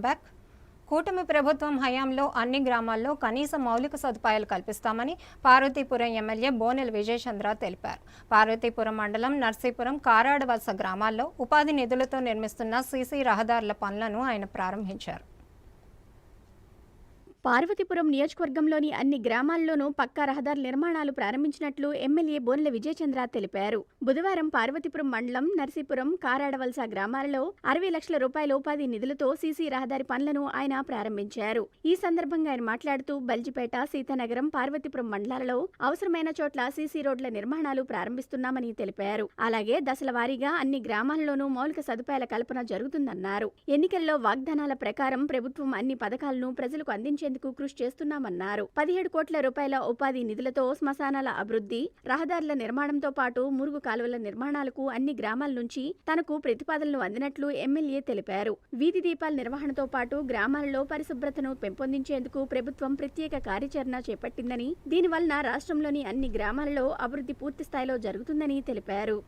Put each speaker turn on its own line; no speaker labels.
Back. కూటమి ప్రభుత్వం హయాంలో అన్ని గ్రామాల్లో కనీస మౌలిక సదుపాయాలు కల్పిస్తామని పార్వతీపురం ఎమ్మెల్యే బోనెల విజయచంద్ర తెలిపారు. పార్వతీపురం మండలం నర్సీపురం కారాడవలస గ్రామాల్లో ఉపాధి నిధులతో నిర్మిస్తున్న సీసీ రహదారుల పనులను ఆయన ప్రారంభించారు.
పార్వతీపురం నియోజకవర్గంలోని అన్ని గ్రామాల్లోనూ పక్కా రహదారి నిర్మాణాలు ప్రారంభించినట్లు ఎమ్మెల్యే బోన్ల విజయచంద్ర తెలిపారు. బుధవారం పార్వతీపురం మండలం నర్సీపురం కారాడవలస గ్రామాలలో అరవై లక్షల రూపాయల ఉపాధి నిధులతో సీసీ రహదారి పనులను ఆయన ప్రారంభించారు. ఈ సందర్భంగా ఆయన మాట్లాడుతూ బల్జిపేట సీతానగరం పార్వతీపురం మండలాలలో అవసరమైన చోట్ల సీసీ రోడ్ల నిర్మాణాలు ప్రారంభిస్తున్నామని తెలిపారు. అలాగే దశల వారీగా అన్ని గ్రామాల్లోనూ మౌలిక సదుపాయాల కల్పన జరుగుతుందన్నారు. ఎన్నికల్లో వాగ్దానాల ప్రకారం ప్రభుత్వం అన్ని పథకాలను ప్రజలకు అందించే పెంచేందుకు కృషి చేస్తున్నామన్నారు. పదిహేడు కోట్ల రూపాయల ఉపాధి నిధులతో శ్మశానాల అభివృద్ధి రహదారుల నిర్మాణంతో పాటు మురుగు కాలువల నిర్మాణాలకు అన్ని గ్రామాల నుంచి తనకు ప్రతిపాదనలు అందినట్లు ఎమ్మెల్యే తెలిపారు. వీధి దీపాల నిర్వహణతో పాటు గ్రామాలలో పరిశుభ్రతను పెంపొందించేందుకు ప్రభుత్వం ప్రత్యేక కార్యాచరణ చేపట్టిందని దీనివలన రాష్ట్రంలోని అన్ని గ్రామాలలో అభివృద్ధి పూర్తి స్థాయిలో జరుగుతుందని తెలిపారు.